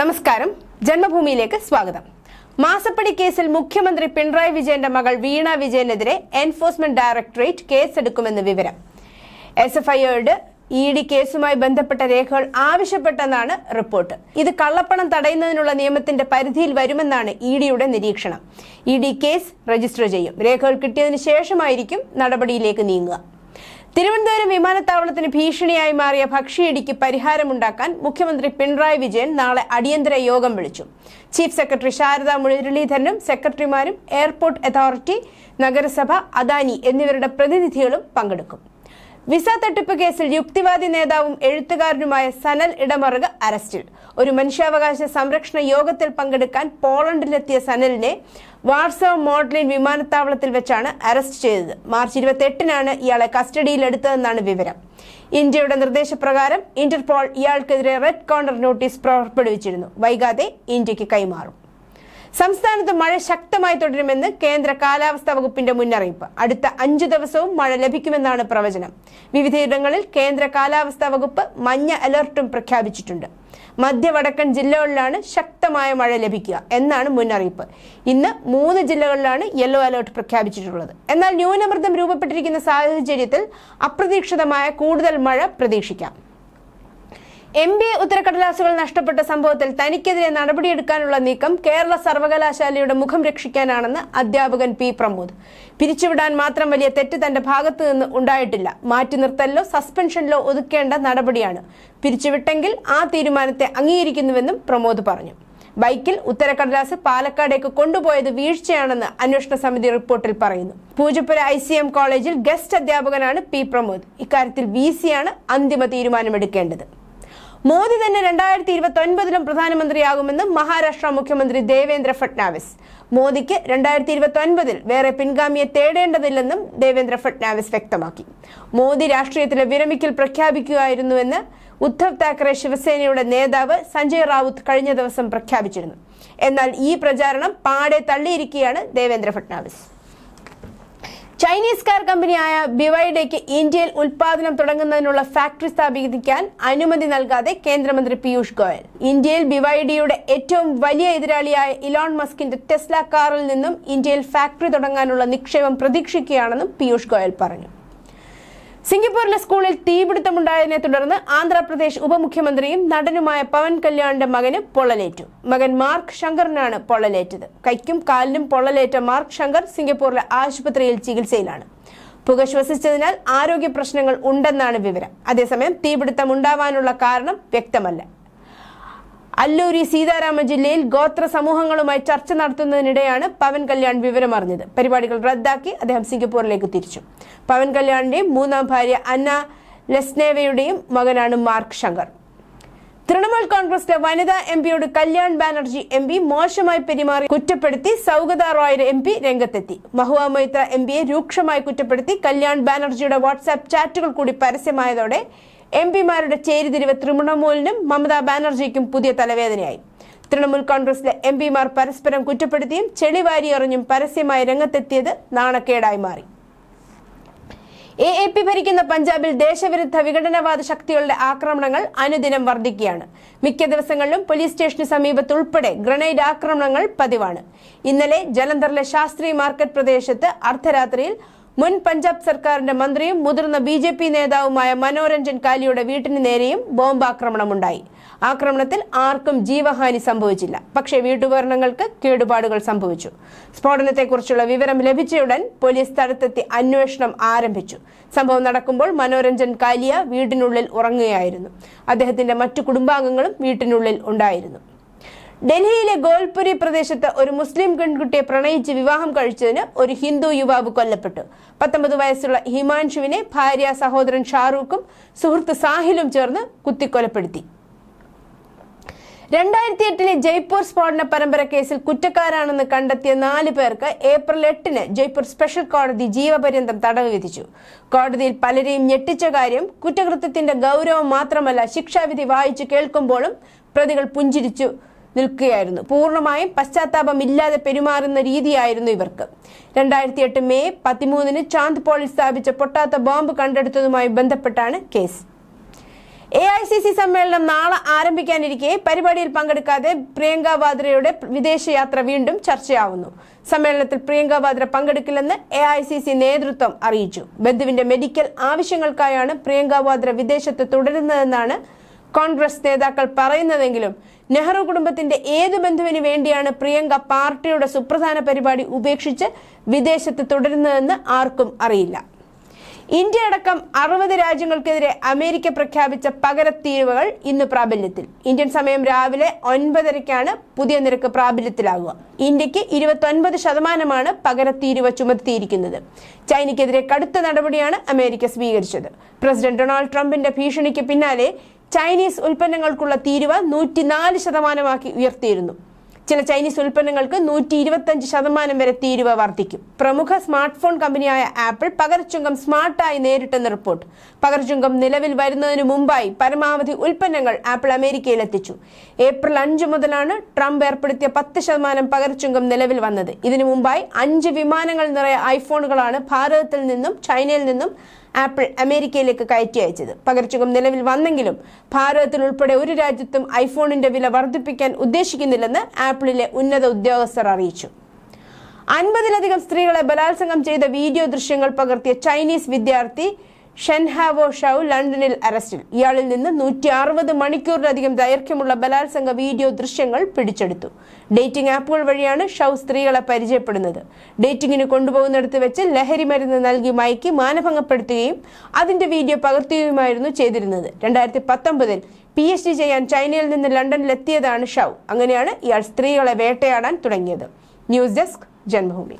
നമസ്കാരം. ജന്മഭൂമിയിലേക്ക് സ്വാഗതം. മാസപ്പടി കേസിൽ മുഖ്യമന്ത്രി പിണറായി വിജയന്റെ മകൾ വീണ വിജയനെതിരെ എൻഫോഴ്സ്മെന്റ് ഡയറക്ടറേറ്റ് കേസെടുക്കുമെന്ന് വിവരം. എസ് എഫ് ഐയോട് ഇ ഡി കേസുമായി ബന്ധപ്പെട്ട രേഖകൾ ആവശ്യപ്പെട്ടെന്നാണ് റിപ്പോർട്ട്. ഇത് കള്ളപ്പണം തടയുന്നതിനുള്ള നിയമത്തിന്റെ പരിധിയിൽ വരുമെന്നാണ് ഇ ഡിയുടെ നിരീക്ഷണം. ഇ ഡി കേസ് രജിസ്റ്റർ ചെയ്യും. രേഖകൾ കിട്ടിയതിനു ശേഷമായിരിക്കും നടപടിയിലേക്ക് നീങ്ങുക. തിരുവനന്തപുരം വിമാനത്താവളത്തിന് ഭീഷണിയായി മാറിയ ഭക്ഷ്യയിടിക്ക് പരിഹാരമുണ്ടാക്കാൻ മുഖ്യമന്ത്രി പിണറായി വിജയൻ നാളെ അടിയന്തര യോഗം വിളിച്ചു. ചീഫ് സെക്രട്ടറി ശാരദ മുരളീധരനും സെക്രട്ടറിമാരും എയർപോർട്ട് അതോറിറ്റി നഗരസഭ അദാനി എന്നിവരുടെ പ്രതിനിധികളും പങ്കെടുക്കും. വിസ തട്ടിപ്പ് കേസിൽ യുക്തിവാദി നേതാവും എഴുത്തുകാരനുമായ സനൽ ഇടമറുക അറസ്റ്റിൽ. ഒരു മനുഷ്യാവകാശ സംരക്ഷണ യോഗത്തിൽ പങ്കെടുക്കാൻ പോളണ്ടിലെത്തിയ സനലിനെ വാർസോ മോഡ്ലിൻ വിമാനത്താവളത്തിൽ വെച്ചാണ് അറസ്റ്റ് ചെയ്തത്. മാർച്ച് ഇരുപത്തി എട്ടിനാണ് ഇയാളെ കസ്റ്റഡിയിലെടുത്തതെന്നാണ് വിവരം. ഇന്ത്യയുടെ നിർദ്ദേശപ്രകാരം ഇന്റർപോൾ ഇയാൾക്കെതിരെ റെഡ് കോർണർ നോട്ടീസ് പുറപ്പെടുവിച്ചിരുന്നു. വൈകാതെ ഇന്ത്യയ്ക്ക് കൈമാറും. സംസ്ഥാനത്ത് മഴ ശക്തമായി തുടരുമെന്ന് കേന്ദ്ര കാലാവസ്ഥാ വകുപ്പിന്റെ മുന്നറിയിപ്പ്. അടുത്ത അഞ്ചു ദിവസവും മഴ ലഭിക്കുമെന്നാണ് പ്രവചനം. വിവിധയിടങ്ങളിൽ കേന്ദ്ര കാലാവസ്ഥാ വകുപ്പ് മഞ്ഞ അലർട്ടും പ്രഖ്യാപിച്ചിട്ടുണ്ട്. മധ്യ വടക്കൻ ജില്ലകളിലാണ് ശക്തമായ മഴ ലഭിക്കുക എന്നാണ് മുന്നറിയിപ്പ്. ഇന്ന് മൂന്ന് ജില്ലകളിലാണ് യെല്ലോ അലേർട്ട് പ്രഖ്യാപിച്ചിട്ടുള്ളത്. എന്നാൽ ന്യൂനമർദ്ദം രൂപപ്പെട്ടിരിക്കുന്ന സാഹചര്യത്തിൽ അപ്രതീക്ഷിതമായ കൂടുതൽ മഴ പ്രതീക്ഷിക്കാം. എം ബി എ ഉത്തരക്കടലാസുകൾ നഷ്ടപ്പെട്ട സംഭവത്തിൽ തനിക്കെതിരെ നടപടിയെടുക്കാനുള്ള നീക്കം കേരള സർവകലാശാലയുടെ മുഖം രക്ഷിക്കാനാണെന്ന് അധ്യാപകൻ പി പ്രമോദ്. പിരിച്ചുവിടാൻ മാത്രം വലിയ തെറ്റ് തന്റെ ഭാഗത്തു നിന്ന് ഉണ്ടായിട്ടില്ല. മാറ്റി നിർത്തലിലോ സസ്പെൻഷനിലോ ഒതുക്കേണ്ട നടപടിയാണ് പിരിച്ചുവിട്ടെങ്കിൽ ആ തീരുമാനത്തെ അംഗീകരിക്കുന്നുവെന്നും പ്രമോദ് പറഞ്ഞു. ബൈക്കിൽ ഉത്തരക്കടലാസ് പാലക്കാടേക്ക് കൊണ്ടുപോയത് വീഴ്ചയാണെന്ന് അന്വേഷണ സമിതി റിപ്പോർട്ടിൽ പറയുന്നു. പൂജപ്പുര ഐ സി എം കോളേജിൽ ഗസ്റ്റ് അധ്യാപകനാണ് പി പ്രമോദ്. ഇക്കാര്യത്തിൽ വി സിയാണ് അന്തിമ തീരുമാനമെടുക്കേണ്ടത്. മോദി തന്നെ രണ്ടായിരത്തി ഇരുപത്തി ഒൻപതിലും പ്രധാനമന്ത്രിയാകുമെന്ന് മഹാരാഷ്ട്ര മുഖ്യമന്ത്രി ദേവേന്ദ്ര ഫട്നാവിസ് മോദിക്ക് രണ്ടായിരത്തി ഇരുപത്തി ഒൻപതിൽ വേറെ പിൻഗാമിയെ തേടേണ്ടതില്ലെന്നും ദേവേന്ദ്ര ഫട്നാവിസ് വ്യക്തമാക്കി. മോദി രാഷ്ട്രീയത്തിലെ വിരമിക്കൽ പ്രഖ്യാപിക്കുകയായിരുന്നുവെന്ന് ഉദ്ധവ് താക്കറെ ശിവസേനയുടെ നേതാവ് സഞ്ജയ് റാവുത്ത് കഴിഞ്ഞ ദിവസം പ്രഖ്യാപിച്ചിരുന്നു. എന്നാൽ ഈ പ്രചാരണം പാടെ തള്ളിയിരിക്കുകയാണ് ദേവേന്ദ്ര ഫട്നാവിസ് ചൈനീസ് കാർ കമ്പനിയായ ബിവൈഡയ്ക്ക് ഇന്ത്യയിൽ ഉൽപാദനം തുടങ്ങുന്നതിനുള്ള ഫാക്ടറി സ്ഥാപിക്കാൻ അനുമതി നൽകാതെ കേന്ദ്രമന്ത്രി പീയൂഷ് ഗോയൽ. ഇന്ത്യയിൽ ബിവൈഡിയുടെ ഏറ്റവും വലിയ എതിരാളിയായ ഇലോൺ മസ്കിന്റെ ടെസ്ല കാറിൽ നിന്നും ഇന്ത്യയിൽ ഫാക്ടറി തുടങ്ങാനുള്ള നിക്ഷേപം പ്രതീക്ഷിക്കുകയാണെന്നും പീയൂഷ് ഗോയൽ പറഞ്ഞു. സിംഗപ്പൂരിലെ സ്കൂളിൽ തീപിടുത്തമുണ്ടായതിനെ തുടർന്ന് ആന്ധ്രാപ്രദേശ് ഉപമുഖ്യമന്ത്രിയും നടനുമായ പവൻ കല്യാണിന്റെ മകന് പൊള്ളലേറ്റു. മകൻ മാർക്ക് ശങ്കറിനാണ് പൊള്ളലേറ്റത്. കൈക്കും കാലിനും പൊള്ളലേറ്റ മാർക്ക് ശങ്കർ സിംഗപ്പൂരിലെ ആശുപത്രിയിൽ ചികിത്സയിലാണ്. പുക ശ്വസിച്ചതിനാൽ ആരോഗ്യ പ്രശ്നങ്ങൾ ഉണ്ടെന്നാണ് വിവരം. അതേസമയം തീപിടുത്തം ഉണ്ടാവാനുള്ള കാരണം വ്യക്തമല്ല. അല്ലൂരി സീതാരാമ ജില്ലയിൽ ഗോത്ര സമൂഹങ്ങളുമായി ചർച്ച നടത്തുന്നതിനിടെയാണ് പവൻ കല്യാൺ വിവരമറിഞ്ഞത് പരിപാടികൾ റദ്ദാക്കി അദ്ദേഹം സിംഗപ്പൂരിലേക്ക് തിരിച്ചു. പവൻ കല്യാണിന്റെയും മൂന്നാം ഭാര്യ അന്ന ലസ്നേവയുടെയും മകനാണ് മാർക്ക് ശങ്കർ. തൃണമൂൽ കോൺഗ്രസിലെ വനിതാ എം പിയോട് കല്യാൺ ബാനർജി എം പി മോശമായി പെരുമാറി കുറ്റപ്പെടുത്തി സൗഗത റോയ് എം പി രംഗത്തെത്തി. മഹുവ മൊയ്ത്ര എം പിയെ രൂക്ഷമായി കുറ്റപ്പെടുത്തി കല്യാൺ ബാനർജിയുടെ വാട്സാപ്പ് ചാറ്റുകൾ കൂടി പരസ്യമായതോടെ എം പിമാരുടെ ചേരിതിരിവ് തൃണമൂലിനും മമതാ ബാനർജിക്കും പുതിയ തലവേദനയായി. തൃണമൂൽ കോൺഗ്രസിലെ എം പിമാർ പരസ്പരം കുറ്റപ്പെടുത്തിയും ചെളിവാരി എറിഞ്ഞും പരസ്യമായി രംഗത്തെത്തിയത് നാണക്കേടായി മാറി. എ എ പി ഭരിക്കുന്ന പഞ്ചാബിൽ ദേശവിരുദ്ധ വിഘടനവാദ ശക്തികളുടെ ആക്രമണങ്ങൾ അനുദിനം വർദ്ധിക്കുകയാണ്. മിക്ക ദിവസങ്ങളിലും പോലീസ് സ്റ്റേഷന് സമീപത്തുൾപ്പെടെ ഗ്രനേഡ് ആക്രമണങ്ങൾ പതിവാണ്. ഇന്നലെ ജലന്ധറിലെ ശാസ്ത്രി മാർക്കറ്റ് പ്രദേശത്ത് അർദ്ധരാത്രിയിൽ മുൻ പഞ്ചാബ് സർക്കാരിന്റെ മന്ത്രിയും മുതിർന്ന ബി ജെ പി നേതാവുമായ മനോരഞ്ജൻ കാലിയുടെ വീട്ടിന് നേരെയും ബോംബാക്രമണമുണ്ടായി. ആക്രമണത്തിൽ ആർക്കും ജീവഹാനി സംഭവിച്ചില്ല. പക്ഷേ വീട്ടുപകരണങ്ങൾക്ക് കേടുപാടുകൾ സംഭവിച്ചു. സ്ഫോടനത്തെക്കുറിച്ചുള്ള വിവരം ലഭിച്ചയുടൻ പോലീസ് സ്ഥലത്തെത്തി അന്വേഷണം ആരംഭിച്ചു. സംഭവം നടക്കുമ്പോൾ മനോരഞ്ജൻ കാലിയ വീടിനുള്ളിൽ ഉറങ്ങുകയായിരുന്നു. അദ്ദേഹത്തിന്റെ മറ്റു കുടുംബാംഗങ്ങളും വീട്ടിനുള്ളിൽ ഉണ്ടായിരുന്നു. ഡൽഹിയിലെ ഗോൽപുരി പ്രദേശത്ത് ഒരു മുസ്ലിം പെൺകുട്ടിയെ പ്രണയിച്ച് വിവാഹം കഴിച്ചതിന് ഒരു ഹിന്ദു യുവാവ് കൊല്ലപ്പെട്ടു. പത്തൊമ്പത് വയസ്സുള്ള ഹിമാൻഷുവിനെ ഭാര്യ സഹോദരൻ ഷാറൂഖും സുഹൃത്ത് സാഹിലും ചേർന്ന് കുത്തിക്കൊലപ്പെടുത്തി. രണ്ടായിരത്തി എട്ടിലെ ജയ്പൂർ സ്ഫോടന പരമ്പര കേസിൽ കുറ്റക്കാരാണെന്ന് കണ്ടെത്തിയ നാല് പേർക്ക് ഏപ്രിൽ എട്ടിന് ജയ്പൂർ സ്പെഷ്യൽ കോടതി ജീവപര്യന്തം തടവ് വിധിച്ചു. കോടതിയിൽ പലരെയും ഞെട്ടിച്ച കാര്യം കുറ്റകൃത്യത്തിന്റെ ഗൗരവം മാത്രമല്ല ശിക്ഷാവിധി വായിച്ചു കേൾക്കുമ്പോഴും പ്രതികൾ പുഞ്ചിരിച്ചു. നിൽക്കുകയായിരുന്നു. പൂർണമായും പശ്ചാത്താപമില്ലാതെ പെരുമാറുന്ന രീതിയായിരുന്നു ഇവർക്ക്. രണ്ടായിരത്തി എട്ട് മെയ് പതിമൂന്നിന് ചാന്ദ് പോളിൽ സ്ഥാപിച്ച പൊട്ടാത്ത ബോംബ് കണ്ടെടുത്തതുമായി ബന്ധപ്പെട്ടാണ് case. A I C C സമ്മേളനം നാളെ ആരംഭിക്കാനിരിക്കെ പരിപാടിയിൽ പങ്കെടുക്കാതെ പ്രിയങ്ക വാദ്രയുടെ വിദേശയാത്ര വീണ്ടും ചർച്ചയാവുന്നു. സമ്മേളനത്തിൽ പ്രിയങ്ക വാദ്ര പങ്കെടുക്കില്ലെന്ന് എ ഐ സി സി നേതൃത്വം അറിയിച്ചു. ബന്ധുവിന്റെ മെഡിക്കൽ ആവശ്യങ്ങൾക്കായാണ് പ്രിയങ്ക വാദ്ര വിദേശത്ത് തുടരുന്നതെന്നാണ് കോൺഗ്രസ് നേതാക്കൾ പറയുന്നതെങ്കിലും നെഹ്റു കുടുംബത്തിന്റെ ഏത് ബന്ധുവിന് വേണ്ടിയാണ് പ്രിയങ്ക പാർട്ടിയുടെ സുപ്രധാന പരിപാടി ഉപേക്ഷിച്ച് വിദേശത്ത് തുടരുന്നതെന്ന് ആർക്കും അറിയില്ല. ഇന്ത്യ അടക്കം അറുപത് രാജ്യങ്ങൾക്കെതിരെ അമേരിക്ക പ്രഖ്യാപിച്ച പകരത്തീരുവകൾ ഇന്ന് പ്രാബല്യത്തിൽ. ഇന്ത്യൻ സമയം രാവിലെ ഒൻപതരയ്ക്കാണ് പുതിയ നിരക്ക് പ്രാബല്യത്തിലാകുക ഇന്ത്യയ്ക്ക് ഇരുപത്തൊൻപത് ശതമാനമാണ് പകരത്തീരുവ ചുമത്തിയിരിക്കുന്നത്. ചൈനയ്ക്കെതിരെ കടുത്ത നടപടിയാണ് അമേരിക്ക സ്വീകരിച്ചത്. പ്രസിഡന്റ് ഡൊണാൾഡ് ട്രംപിന്റെ ഭീഷണിക്ക് പിന്നാലെ ചൈനീസ് ഉൽപ്പന്നങ്ങൾക്കുള്ള തീരുവ നൂറ്റിനാല് ശതമാനമാക്കി ഉയർത്തിയിരുന്നു. ചില ചൈനീസ് ഉൽപ്പന്നങ്ങൾക്ക് നൂറ്റി ഇരുപത്തഞ്ച് ശതമാനം വരെ തീരുവ വർദ്ധിക്കും. പ്രമുഖ സ്മാർട്ട് ഫോൺ കമ്പനിയായ ആപ്പിൾ പകർച്ചുങ്കം സ്മാർട്ടായി നേരിട്ടെന്ന് റിപ്പോർട്ട്. പകർച്ചുങ്കം നിലവിൽ വരുന്നതിന് മുമ്പായി പരമാവധി ഉൽപ്പന്നങ്ങൾ ആപ്പിൾ അമേരിക്കയിൽ എത്തിച്ചു ഏപ്രിൽ അഞ്ച് മുതലാണ് ട്രംപ് ഏർപ്പെടുത്തിയ പത്ത് ശതമാനം പകർച്ചുങ്കം നിലവിൽ വന്നത്. ഇതിനു മുമ്പായി അഞ്ച് വിമാനങ്ങൾ നിറയെ ഐഫോണുകളാണ് ഭാരതത്തിൽ നിന്നും ചൈനയിൽ നിന്നും ആപ്പിൾ അമേരിക്കയിലേക്ക് കയറ്റി അയച്ചത്. പകർച്ചകം നിലവിൽ വന്നെങ്കിലും ഭാരതത്തിൽ ഉൾപ്പെടെ ഒരു രാജ്യത്തും ഐഫോണിന്റെ വില വർദ്ധിപ്പിക്കാൻ ഉദ്ദേശിക്കുന്നില്ലെന്ന് ആപ്പിളിലെ ഉന്നത ഉദ്യോഗസ്ഥർ അറിയിച്ചു. അൻപതിലധികം സ്ത്രീകളെ ബലാത്സംഗം ചെയ്ത വീഡിയോ ദൃശ്യങ്ങൾ പകർത്തിയ ചൈനീസ് വിദ്യാർത്ഥി ഷെൻഹാവോ ഷൌ ലണ്ടനിൽ അറസ്റ്റിൽ. ഇയാളിൽ നിന്ന് നൂറ്റി അറുപത് മണിക്കൂറിലധികം ദൈർഘ്യമുള്ള ബലാത്സംഗ വീഡിയോ ദൃശ്യങ്ങൾ പിടിച്ചെടുത്തു. ഡേറ്റിംഗ് ആപ്പുകൾ വഴിയാണ് ഷൌ സ്ത്രീകളെ പരിചയപ്പെടുന്നത്. ഡേറ്റിംഗിന് കൊണ്ടുപോകുന്നിടത്ത് വെച്ച് ലഹരി മരുന്ന് നൽകി മയക്കി മാനഭംഗപ്പെടുത്തുകയും അതിന്റെ വീഡിയോ പകർത്തുകയുമായിരുന്നു ചെയ്തിരുന്നത്. രണ്ടായിരത്തി പത്തൊമ്പതിൽ പി എച്ച് ഡി ചെയ്യാൻ ചൈനയിൽ നിന്ന് ലണ്ടനിലെത്തിയതാണ് ഷൌ. അങ്ങനെയാണ് ഇയാൾ സ്ത്രീകളെ വേട്ടയാടാൻ തുടങ്ങിയത്. News desk Janmabhumi.